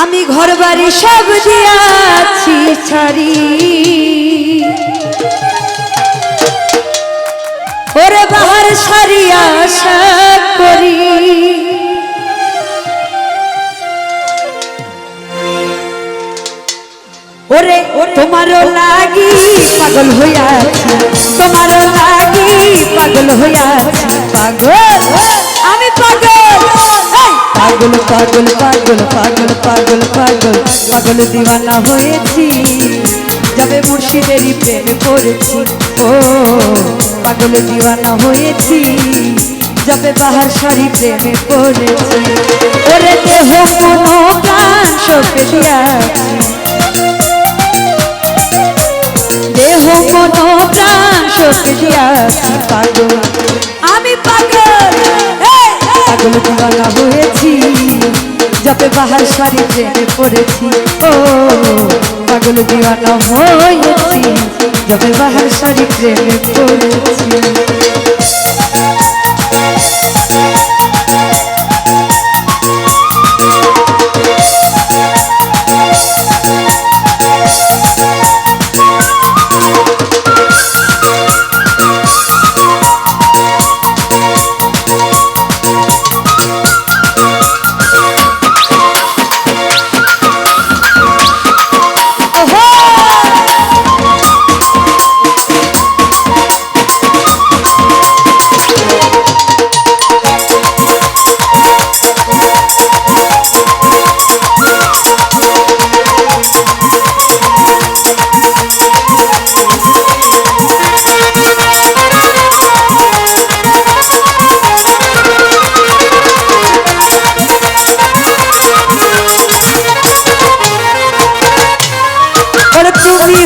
আমি ঘর বাড়ি সব দিয়াছি, ছাড়ি। ওরে বাহার সারি আশা করি। ওরে, তোমারও লাগি পাগল হইয়াছি, তোমারও লাগি পাগল হইয়াছি। পাগল। আমি পাগল! পাগল পাগল পাগল পাগল পাগল পাগল। পাগল দিওয়ানা হয়েছি। যাবে মুর্শিদেরই প্রেমে পড়েছি ও, পাগল দিওয়ানা হয়েছি। যাবে বাহার সারি প্রেমে পড়েছি ওরে দেহ কোনো প্রাণ সপে দিয়াছি দেহ, মনো, প্রাণ শোকে দিয়াছি পাগল! পাগল দিওয়ানা হয়েছি, যাতে বাহার শাড়ি ট্রেনে পড়েছি। ও, পাগল দিওয়ানা হয়েছি, যাতে বাহার শাড়ি ট্রেনে পড়েছি।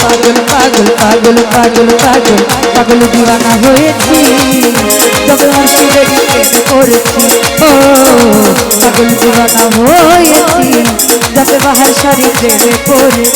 পাগল পাগল পাগল পাগল পাগল পাগল। পাগল দিওয়ানা হয়েছি প্রেমে পড়েছি ও, পাগল দিওয়ানা হয়েছি, তবে বাহার শাড়ি পড়েছি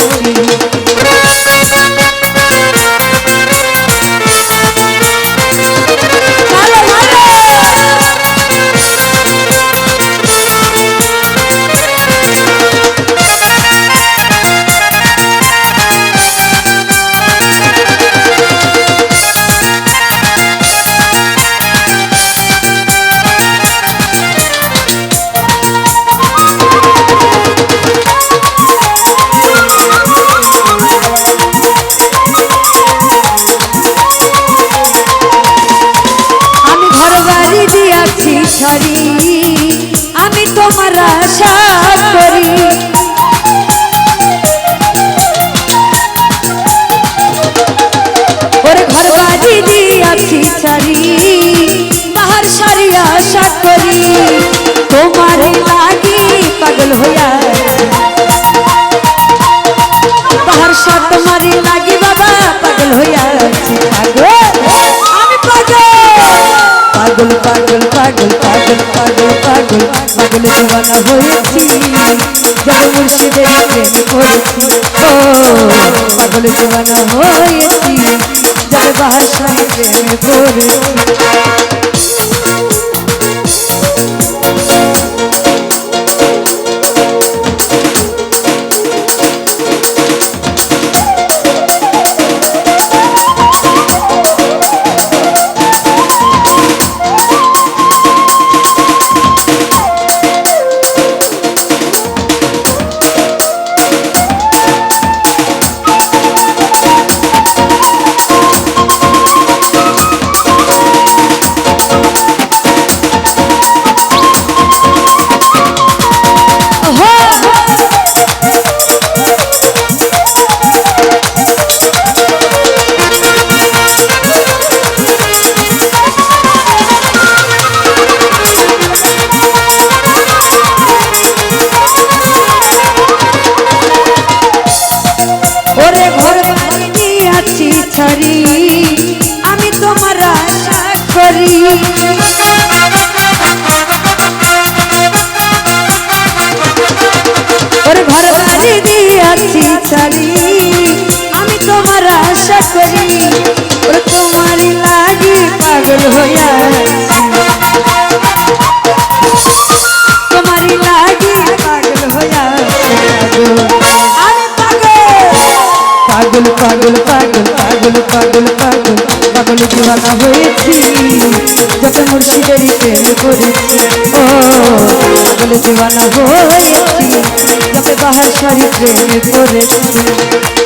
ছাড়ি আমি তোমার আশা করি। ওরে ঘর বাড়ি দিয়াছি ছাড়ি বাহার সারি আশা করি। তোমার লাগি পাগল হইয়া বাহার সাত তোমারই লাগি বাবা পাগল হইয়া পাগল পাগল পাগল পাগল পাগল পাগল পাগল দিওয়ানা হয়েছি। যবে মুর্শিদের প্রেম করেছি। ও পাগল দিওয়ানা হয়েছি। যবে বাসায় প্রেম পড়েছি ছাড়ি আমি তোমার আশা করি তোমারই লাগি পাগল হইয়া তোমারই লাগি পাগল হইয়া পাগল। পাগল পাগল পাগল পাগল পাগল পাগল হয়েছি, যত মুর্শিদেরই প্রেম করেছি। ও, পাগল দিওয়ানা হয়েছি বাহার শাড়ি প্রেমে পড়েছে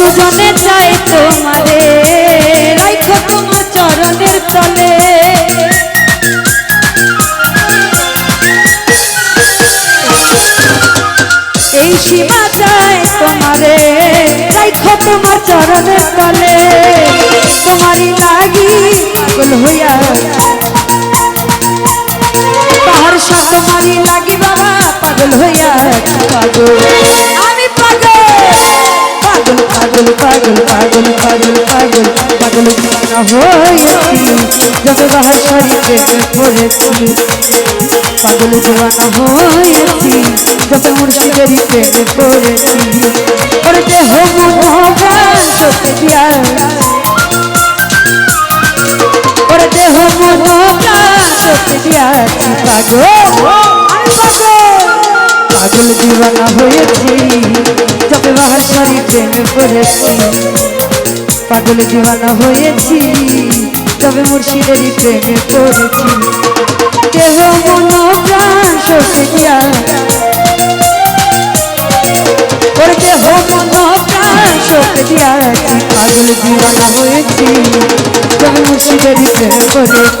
সুজনে চাই তোমারে। রাইখো তোমার চরণের তলে এই সীমা চাই তোমারে। রাইখো তোমার চরণের তলে তোমারই লাগি পাগল হইয়া। তাহার সাথ তোমারই লাগি বাবা, পাগল হইয়া পাগল। হয়েছি যত বাহার শাড়িতে পড়েছি। পাগল জোয়ানা হয়েছি যত মুর্শিদের প্রেমে পড়েছি। পড়েছে হবু মোহন সত্যিয়া পড়েছে হবু মোহন সত্যিয়া পাগল পাগল জীবনা হয়েছি যত বাহার শাড়ি প্রেমে পড়েছি। পাগল দিওয়ানা হয়েছি, তবে মুর্শিদেরই প্রেমে পড়েছি। দেহ মন প্রাণ সত্যি দিয়া ওর মন প্রাণ সত্যি দিয়াছি পাগল দিওয়ানা হয়েছি, তবে মুর্শিদেরই প্রেমে পড়েছি।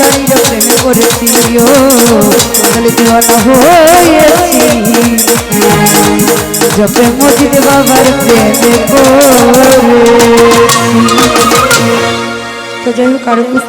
ভান্ডারির প্রেমে পড়েছি ও পাগল দিওয়ানা হয়েছি। যবে মজিদ বাবার প্রেমে যাই হোক আরও